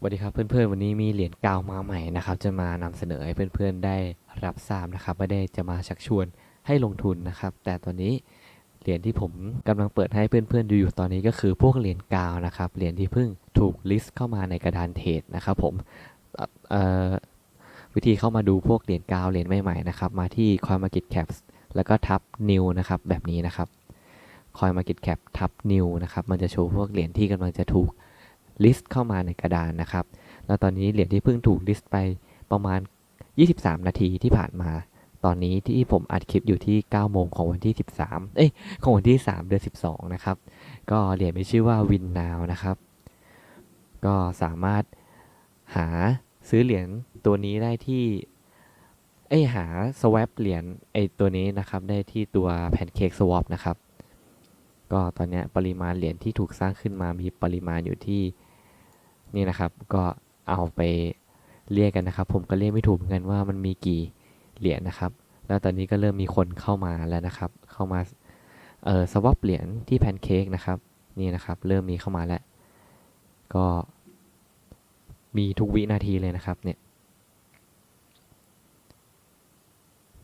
สวัสดีครับเพื่อนๆวันนี้มีเหรียญกาวมาใหม่นะครับ จะมานำเสนอให้เพื่อนๆได้รับทราบนะครับไม่ได้จะมาชักชวนให้ลงทุนนะครับ แต่ตอนนี้เหรียญที่ผมกำลังเปิดให้เพื่อนๆดูอยู่ตอนนี้ก็คือพวกเหรียญกาวนะครับเหรียญที่เพิ่งถูกลิสต์เข้ามาในกระดานเทรดนะครับผมวิธีเข้ามาดูพวกเหรียญกาวเหรียญใหม่ๆนะครับมาที่ CoinMarketCap แล้วก็ทับ New นะครับแบบนี้นะครับ CoinMarketCap ทับ New นะครับมันจะโชว์พวกเหรียญที่กำลังจะถูก ลิสต์เข้ามาในกระดานนะครับ แล้วตอนนี้เหรียญที่เพิ่งถูกลิสต์ไปประมาณ 23 นาทีที่ผ่านมา ตอนนี้ที่ผมอัดคลิปอยู่ที่ 9 โมงของวันที่ 13 เอ้ย ของวันที่ 3 เดือน 12 นะครับ ก็เหรียญมีชื่อว่า Win Now นะครับ ก็สามารถหาซื้อเหรียญตัวนี้ได้ที่เอ้ยหา swap เหรียญไอตัวนี้นะครับ ได้ที่ตัว Pancake Swap นะครับ ก็ตอนนี้ปริมาณเหรียญที่ถูกสร้างขึ้นมามีปริมาณอยู่ที่ นี่นะครับก็เอาไปเรียกกันนะครับ ผมก็เรียกไม่ถูกเหมือนกันว่ามันมีกี่เหรียญนะครับ แล้วตอนนี้ก็เริ่มมีคนเข้ามาแล้วนะครับ เข้ามาเออสวอปเหรียญที่แพนเค้กนะครับนี่นะครับ เริ่มมีเข้ามาแล้ว ก็มีทุกวินาทีเลยนะครับเนี่ย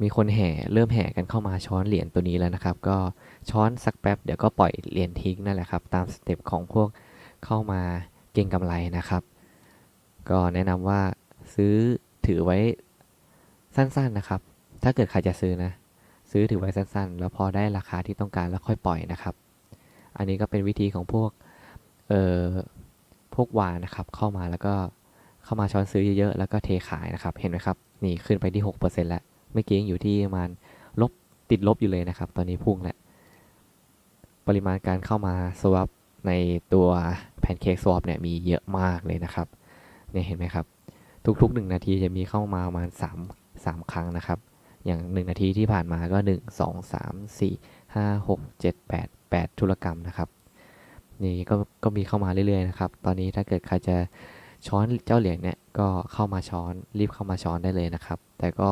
มีคนแห่เริ่มแห่กันเข้ามาช้อนเหรียญตัวนี้แล้วนะครับ ก็ช้อนสักแป๊บเดี๋ยวก็ปล่อยเหรียญทิ้งนั่นแหละครับ ตามสเต็ปของพวกเข้ามา เก่งกำไรนะครับ ก็แนะนำว่าซื้อถือไว้สั้นๆนะครับ ถ้าเกิดใครจะซื้อนะ ซื้อถือไว้สั้นๆ แล้วพอได้ราคาที่ต้องการแล้วค่อยปล่อยนะครับ อันนี้ก็เป็นวิธีของพวกเอ่อพวกวานะครับเข้ามาแล้วก็เข้ามาช้อนซื้อเยอะๆแล้วก็เทขายนะครับเห็นไหมครับนี่ขึ้นไปที่ 6%แล้วเมื่อกี้ยังอยู่ที่ประมาณลบติดลบอยู่เลยนะครับ ตอนนี้พุ่งแล้วปริมาณการเข้ามา swap ในตัว Pancake Swap เนี่ยมีเยอะมากเลยนะครับเนี่ยเห็นไหมครับ ทุกๆ 1 นาทีจะมีเข้ามาประมาณ3 3 ครั้งนะครับ อย่าง 1 นาทีที่ผ่านมาก็ 1 2 3 4 5 6 7 8 8 ธุรกรรมนะครับนี่ก็ก็มีเข้ามาเรื่อยๆนะครับ ตอนนี้ถ้าเกิดใครจะช้อนเจ้าเหรียญเนี่ยก็เข้ามาช้อนรีบเข้ามาช้อนได้เลยนะครับ แต่ก็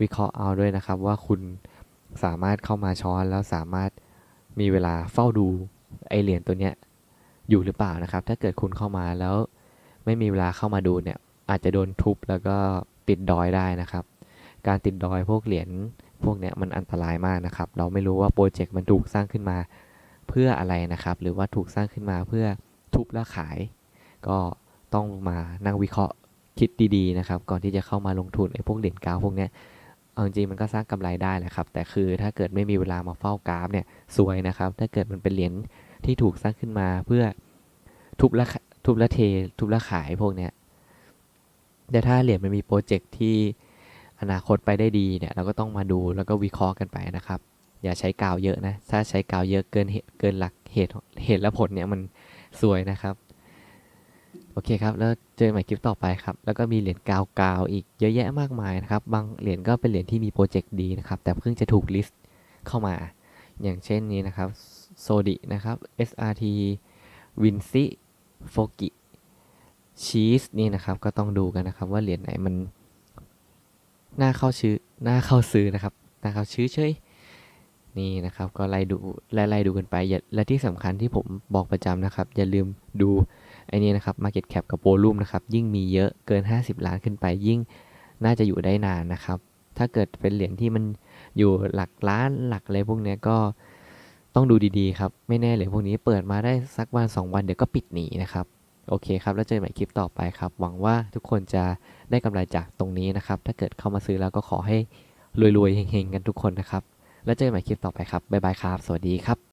วิเคราะห์เอาด้วยนะครับว่าคุณสามารถเข้ามาช้อนแล้วสามารถมีเวลาเฝ้าดูไอเหรียญตัวเนี้ย อยู่หรือเปล่านะครับ ถ้าเกิดคุณเข้ามาแล้วไม่มีเวลาเข้ามาดูเนี่ย อาจจะโดนทุบแล้วก็ติดดอยได้นะครับ การติดดอยพวกเหรียญพวกเนี้ยมันอันตรายมากนะครับ เราไม่รู้ว่าโปรเจกต์มันถูกสร้างขึ้นมาเพื่ออะไรนะครับ หรือว่าถูกสร้างขึ้นมาเพื่อทุบแล้วขาย ก็ต้องมานั่งวิเคราะห์คิดดีๆนะครับ ก่อนที่จะเข้ามาลงทุนไอ้พวกเหรียญกาวพวกเนี้ยเอาจริงมันก็สร้างกำไรได้แหละครับ แต่คือถ้าเกิดไม่มีเวลามาเฝ้ากราฟเนี่ยซวยนะครับ ถ้าเกิดมันเป็นเหรียญ ที่ถูกสร้างขึ้นมาเพื่อทุบละทุบละเท ทุบละขายพวกเนี้ยแต่ถ้าเหรียญมันมีโปรเจกต์ที่อนาคตไปได้ดีเนี่ยเราก็ต้องมาดูแล้วก็วิเคราะห์กันไปนะครับ อย่าใช้กาวเยอะนะ ถ้าใช้กาวเยอะเกินเหตุเกินหลักเหตุเหตุและผลเนี่ยมันซวยนะครับโอเคครับ แล้วเจอใหม่คลิปต่อไปครับ แล้วก็มีเหรียญกาวกาวอีกเยอะแยะมากมายนะครับ บางเหรียญก็เป็นเหรียญที่มีโปรเจกต์ดีนะครับ แต่เพิ่งจะถูกลิสต์เข้ามา อย่างเช่นนี้นะครับ โซดินะครับ SRT วินซิโฟกิชีสนี่นะครับ ก็ต้องดูกันนะครับ ว่าเหรียญไหนมันน่าเข้าชื่อน่าเข้าซื้อนะครับน่าเข้าชื่อเฉยนี่นะครับ ก็ไล่ดูไล่ไล่ดูกันไปและที่สำคัญที่ผมบอกประจำนะครับ อย่าลืมดูไอ้นี่นะครับ Market Cap กับ Volume นะครับ ยิ่งมีเยอะเกิน 50 ล้านขึ้นไป ยิ่งน่าจะอยู่ได้นานนะครับ ถ้าเกิดเป็นเหรียญที่มันอยู่หลักล้านหลักอะไรพวกนี้ก็ ต้องดูดีๆครับ ไม่แน่เหรียพวกนี้เปิดมาได้สักวัน 2 วันเดี๋ยวก็ปิดหนีนะครับ โอเคครับ แล้วเจอกันใหม่คลิปต่อไปครับ หวังว่าทุกคนจะได้กำไรจากตรงนี้นะครับ ถ้าเกิดเข้ามาซื้อแล้วก็ขอให้รวยๆเฮงๆกันทุกคนนะครับ แล้วเจอกันใหม่คลิปต่อไปครับ บ๊ายบายครับ สวัสดีครับ